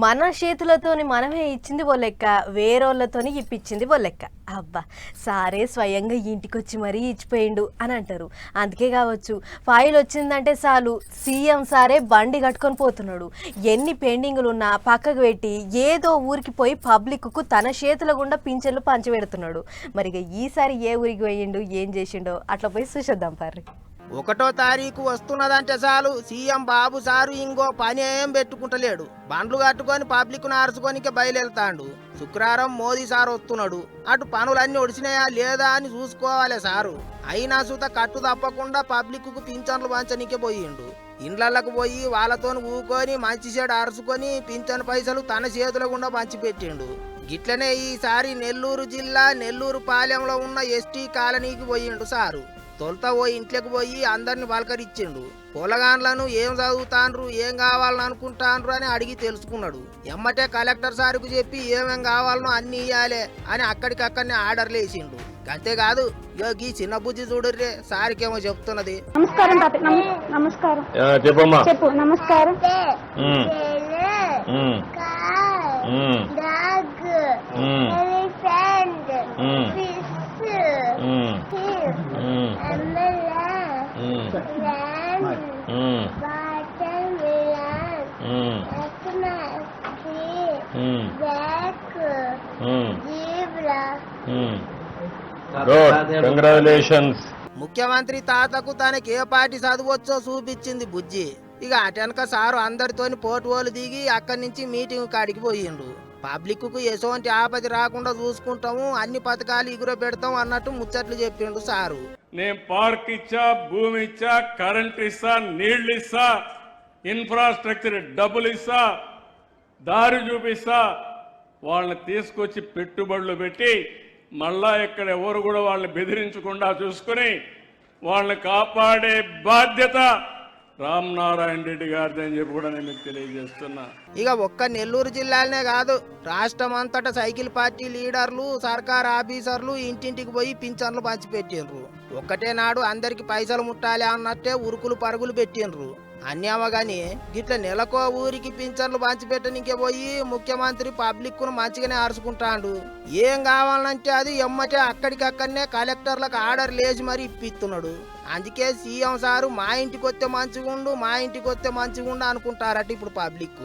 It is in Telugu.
మన చేతులతోని మనమే ఇచ్చింది ఓ లెక్క వేరేళ్ళతోని ఇప్పించింది ఓ లెక్క. అబ్బా సారే స్వయంగా ఇంటికొచ్చి మరీ ఇచ్చిపోయిండు అని అంటారు. అందుకే కావచ్చు ఫైల్ వచ్చిందంటే చాలు సీఎం సారే బండి కట్టుకొని పోతున్నాడు. ఎన్ని పెండింగులు ఉన్నా పక్కకు పెట్టి ఏదో ఊరికి పోయి పబ్లిక్కు తన చేతుల గుండా పింఛన్లు పంచిపెడుతున్నాడు. మరి ఇక ఈసారి ఏ ఊరికి పోయిండు ఏం చేసిండో అట్లా పోయి చూసేద్దాం పర్రి. ఒకటో తారీఖు వస్తున్నదంటే చాలు. సీఎం బాబు సారు ఇంకో పని ఏం పెట్టుకుంటలేడు. బండ్లు కట్టుకొని పబ్లిక్ నార్చుకోనికే బయలుదేరుతాండు. శుక్రవారం మోదీ సార్ వస్తున్నాడు. అటు పనులన్నీ ఒడిసినాయా లేదా అని చూసుకోవాలి సారు. అయినా సుత కట్టు తప్పకుండా పబ్లిక్కు పింఛన్లు పంచనీకే పోయిండు. ఇండ్లకు పోయి వాళ్ళతో ఊకొని మంచి చెడు అరుచుకొని పింఛన్ పైసలు తన చేతుల గుండా పంచిపెట్టిండు. గిట్లనే ఈసారి నెల్లూరు జిల్లా నెల్లూరు పాలెంలో ఉన్న ఎస్టీ కాలనీకి పోయిండు సారు. తొలుత ఓ ఇంట్లోకి పోయి అందరిని పలకరించిండు. పొలగాన్లను ఏం చదువుతాండ్రు ఏం కావాలని అని అడిగి తెలుసుకున్నాడు. ఎమ్మటే కలెక్టర్ సార్కు చెప్పి ఏమేం కావాలనో అన్ని ఇయ్యాలే అని అక్కడికక్కడనే ఆర్డర్లు వేసిండు అంతేకాదు ఇగో గీ చిన్న బుజ్జి చూడుర్రే సార్కేమో చెప్తున్నది. నమస్కారం నమస్కారం. చెప్పమ్మా? చెప్పు నమస్కారం. కంగ్రాచులేషన్స్ ముఖ్యమంత్రి తాతకు తనకి ఏ పార్టీ చదవచ్చో చూపించింది బుజ్జి. ఇక అటెనక సారు అందరితోని పోటువోలు దిగి అక్కడి నుంచి మీటింగ్ కాడికి పోయిండు. పబ్లిక్కు ఎటువంటి ఆపద రాకుండా చూసుకుంటాము అన్ని పథకాలు ఎగుర పెడతాం అన్నట్టు ముచ్చట్లు చెప్పిండు సారు. నేను పార్క్ ఇచ్చా భూమి ఇచ్చా కరెంట్ ఇస్తా నీళ్ళు ఇస్తా ఇన్ఫ్రాస్ట్రక్చర్ డబ్బులు ఇస్తా దారి చూపిస్తా వాళ్ళని తీసుకొచ్చి పెట్టుబడులు పెట్టి మళ్ళా ఇక్కడ ఎవరు కూడా వాళ్ళని బెదిరించకుండా చూసుకుని వాళ్ళని కాపాడే బాధ్యత రామ్ నారాయణ రెడ్డి గారిది అని చెప్పి కూడా నేను మీకు తెలియజేస్తున్నా. ఇక ఒక్క నెల్లూరు జిల్లాలనే కాదు రాష్ట్రం అంతటా సైకిల్ పార్టీ లీడర్లు సర్కార్ ఆఫీసర్లు ఇంటింటికి పోయి పింఛన్లు పంచిపెట్టిండ్రు. ఒక్కటే నాడు అందరికి పైసలు ముట్టాలి అన్నట్టే ఉరుకులు పరుగులు పెట్టిండ్రు. అన్యామ గాని గిట్ల నెలకో ఊరికి పింఛన్లు పంచిపెట్టనికే పోయి ముఖ్యమంత్రి పబ్లిక్ను మంచిగానే అరుచుకుంటాడు ఏం కావాలంటే అది ఎమ్మటే అక్కడికక్కడనే కలెక్టర్లకు ఆర్డర్ లేచి మరి ఇప్పిస్తున్నాడు అందుకే సీఎం సారు మా ఇంటికి వస్తే మంచిగుండు మా ఇంటికి వస్తే మంచిగుండు అనుకుంటారట ఇప్పుడు పబ్లిక్